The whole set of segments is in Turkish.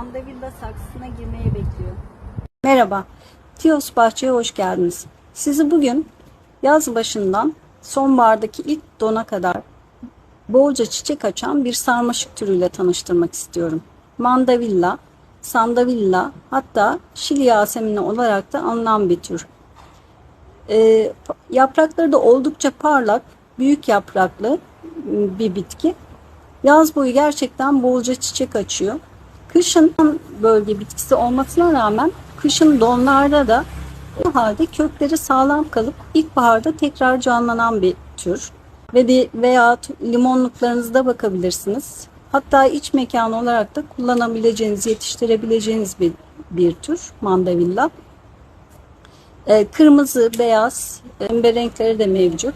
mandavilla saksısına girmeye bekliyor. Merhaba, Tios Bahçe'ye hoş geldiniz. Sizi bugün yaz başından sonbahardaki ilk dona kadar bolca çiçek açan bir sarmaşık türüyle tanıştırmak istiyorum. Mandavilla, sandavilla hatta Şili yasemini olarak da anılan bir tür. Ee, yaprakları da oldukça parlak, büyük yapraklı bir bitki. Yaz boyu gerçekten bolca çiçek açıyor. Kışın bölge bitkisi olmasına rağmen kışın donlarda da bu halde kökleri sağlam kalıp ilkbaharda tekrar canlanan bir tür. Ve de, veya limonluklarınızda bakabilirsiniz. Hatta iç mekanı olarak da kullanabileceğiniz, yetiştirebileceğiniz bir, bir tür mandavilla. Ee, kırmızı, beyaz, pembe renkleri de mevcut.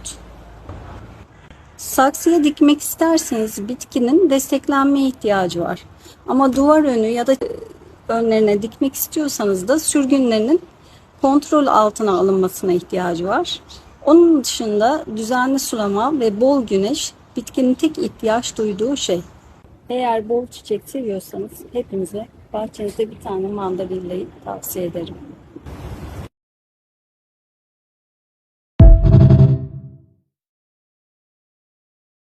Saksıya dikmek isterseniz bitkinin desteklenmeye ihtiyacı var. Ama duvar önü ya da önlerine dikmek istiyorsanız da sürgünlerinin kontrol altına alınmasına ihtiyacı var. Onun dışında düzenli sulama ve bol güneş bitkinin tek ihtiyaç duyduğu şey. Eğer bol çiçek seviyorsanız hepinize bahçenizde bir tane mandalinayı tavsiye ederim.